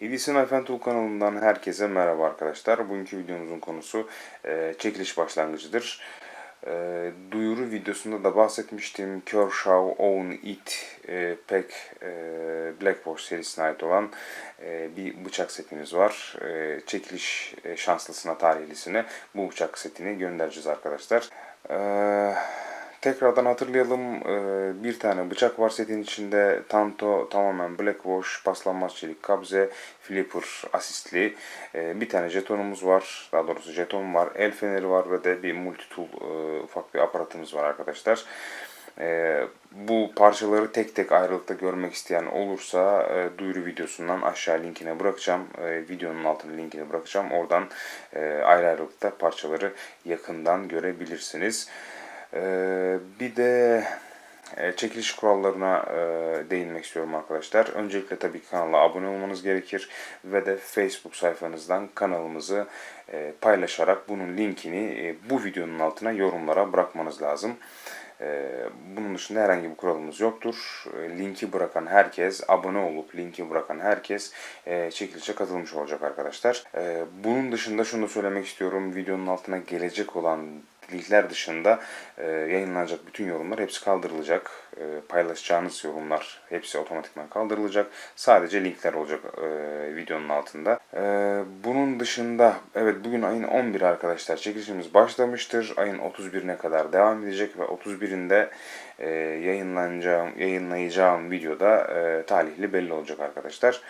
İdisin Ayfen Tool kanalından herkese merhaba arkadaşlar. Bugünkü videomuzun konusu e, çekiliş başlangıcıdır. E, duyuru videosunda da bahsetmiştim. Kershaw Own It e, Pack e, Black Box serisine ait olan e, bir bıçak setimiz var. E, çekiliş e, şanslısına, tarihlisine bu bıçak setini göndereceğiz arkadaşlar. Eee Tekrardan hatırlayalım. Ee, Bir tane bıçak var setin içinde. Tanto tamamen black wash, paslanmaz çelik kabze, flipper asistli. Ee, Bir tane jetonumuz var. Daha doğrusu jeton var. El feneri var ve de bir multi tool e, ufak bir aparatımız var arkadaşlar. Ee, bu parçaları tek tek ayrılıkta görmek isteyen olursa e, duyuru videosundan aşağı linkine bırakacağım. E, videonun altına linkini bırakacağım. Oradan e, ayrı ayrılıkta parçaları yakından görebilirsiniz. Ee, bir de e, çekiliş kurallarına e, değinmek istiyorum arkadaşlar. Öncelikle tabii kanala abone olmanız gerekir ve de Facebook sayfanızdan kanalımızı e, paylaşarak bunun linkini bu videonun altına yorumlara bırakmanız lazım. Bunun dışında herhangi bir kuralımız yoktur. Linki bırakan herkes, abone olup linki bırakan herkes çekilişe katılmış olacak arkadaşlar. Bunun dışında şunu da söylemek istiyorum. Videonun altına gelecek olan linkler dışında e, yayınlanacak bütün yorumlar hepsi kaldırılacak. E, paylaşacağınız yorumlar hepsi otomatikman kaldırılacak. Sadece linkler olacak e, videonun altında. E, bunun dışında evet bugün ayın 11 arkadaşlar çekilişimiz başlamıştır. Ayın 31'ine kadar devam edecek ve 31'inde e, yayınlanacağım, yayınlayacağım videoda e, talihli belli olacak arkadaşlar.